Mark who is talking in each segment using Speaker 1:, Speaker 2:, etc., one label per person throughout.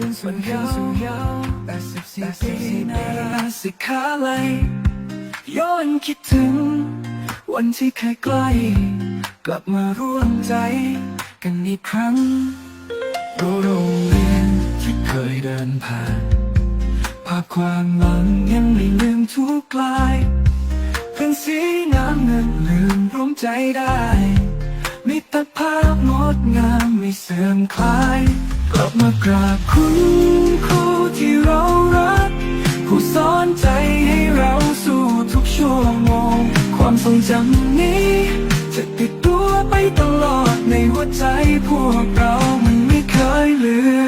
Speaker 1: คืนสู่ยาวแปดสิบสี่ปีนาราสิขาไหลย้อนคิดถึง วันที่เคยใกล้ กลับมาร่วมใจ กันอีกครั้งรโรงเรียนที่เคยเดินผ่าน ภาพความหลังยังไม่ลืมทุกลายเป็นสีน้ำเงินลืมร่วมใจได้มิตรภาพงดงามไม่เสื่อมคลาย กลับมากราบคุณครูที่เรารัก ผู้สอนใจให้เราสู้ทุกชั่วโมง ความทรงจำนี้ จะติดตัวไปตลอดในหัวใจพวกเรามันไม่เคยเลือน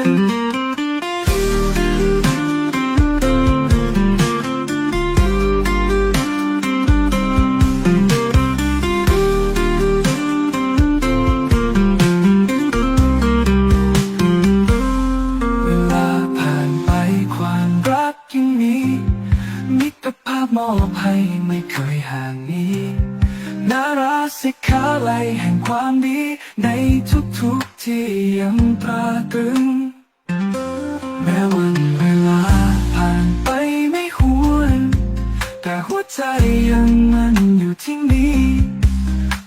Speaker 1: ในทุกๆที่ยังตราตรึง แม้วันเวลาผ่านไปไม่หวน แต่หัวใจยังมันอยู่ที่นี่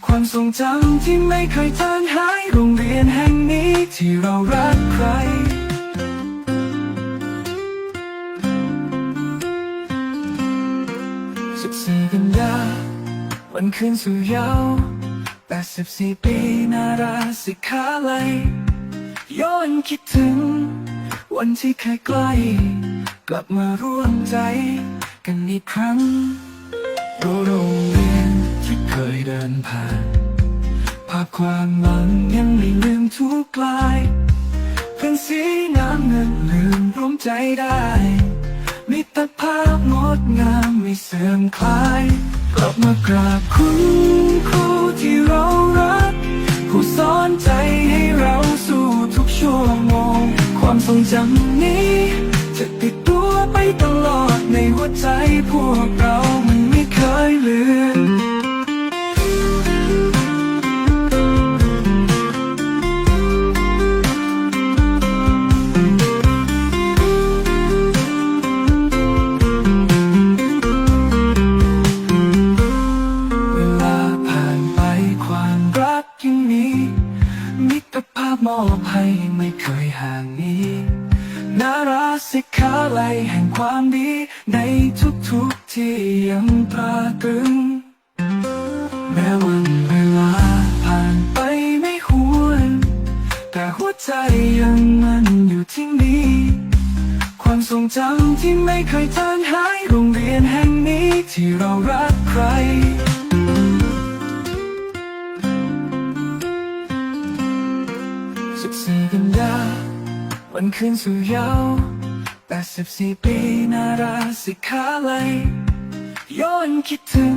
Speaker 1: ความทรงจำที่ไม่เคยจางหายโรงเรียนแห่งนี้ที่เรารักใครสิบสี่กันยาวันคืนสู่ยาว แปดสิบสี่ปีนาราสิกขาไลย้อนคิดถึง วันที่เคยใกล้ กลับมาร่วมใจ กันอีกครั้งโรงเรียนที่เคยเดินผ่าน ภาพความหลังยังไม่ลืมทุกลายเป็นสีน้ำเงินลืมร่วมใจได้มิตรภาพงดงามไม่เสื่อมคลาย กลับมากราบคุณครู ที่เรารัก ผู้สอนใจให้เราสู้ทุกชั่วโมง ความทรงจำนี้ จะติดตัวไปตลอดในหัวใจพวกเรามันไม่เคยเลือน มอบให้ไม่เคยห่างนี้นาราสิกขาไหลแห่งความดี ในทุกๆที่ยังตราตรึง แม้วันเวลาผ่านไปไม่หวน แต่หัวใจยังมันอยู่ที่นี่ความทรงจำที่ไม่เคยจางหายโรงเรียนแห่งนี้ที่เรารักใคร วันคืนสู่ยาวแปดสิบสี่ปีนาราสิกขาไหลย้อนคิดถึง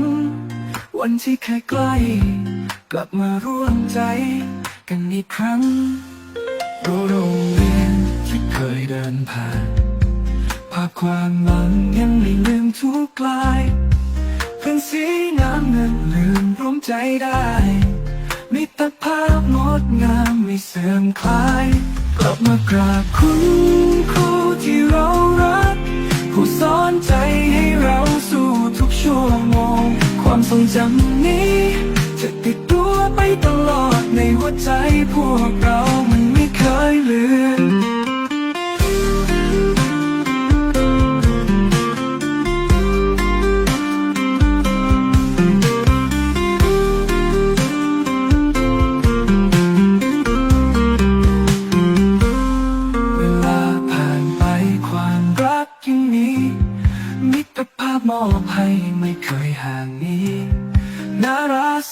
Speaker 1: วันที่เคยใกล้ กลับมาร่วมใจ กันอีกครั้งโรงเรียนที่เคยเดินผ่าน ภาพความหลังยังไม่ลืมทุกกลายเป็นสีน้ำเงินลืมร่วมใจได้มิตรภาพงดงามไม่เสื่อมคลาย กลับมากราบคุณครูที่เรารัก ผู้สอนใจให้เราสู่ทุกชั่วโมง ความทรงจำนี้ จะติดตัวไปตลอดในหัวใจพวกเรา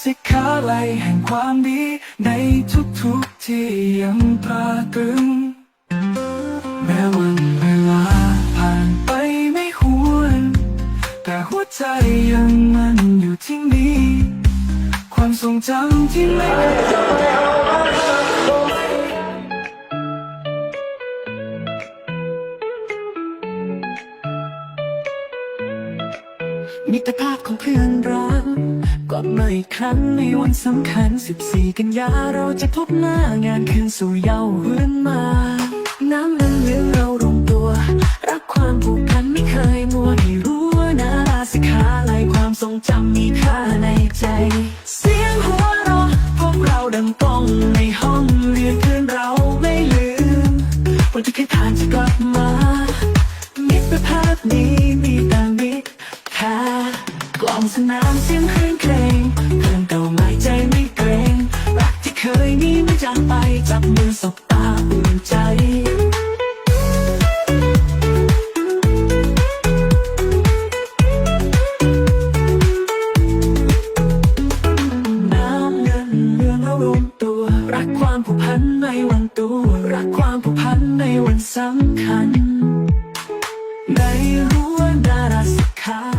Speaker 1: สิกขาไหลแห่งความดี ในทุกๆที่ยังตราตรึง แม้วันเวลาผ่านไปไม่หวน แต่หัวใจยังมันอยู่ที่นี่ความทรงจำที่ไม่เคยจางมิตรภาพของเพื่อนรัก ลับมาอีกครั้งในวันสำคัญ 14 กันยาเราจะพบหน้างานคืนสู่เยาว์เฮือนมา น้ำมันเลี้ยงเรารวมตัว รักความผูกพันไม่เคยมัวให้รู้ว่านาราสิขาลายความทรงจำมีค่าในใจ เสียงหัวเราะพวกเราดังก้องในห้องเรียนเพื่อนเราไม่ลืมวันที่เคยผ่านจะกลับมามิตรภาพนี้มีแต่มิตรแท้ องสนามเสียงเพลงเพลงเพื่อนเก่าไม่ใจไม่เกรงรักที่เคยมีไม่จางไปจับมือสบตาอุ่นใจความผูกพันในวันตัว รักความผูกพันในวันสำคัญ ในรั้วดาราสักคา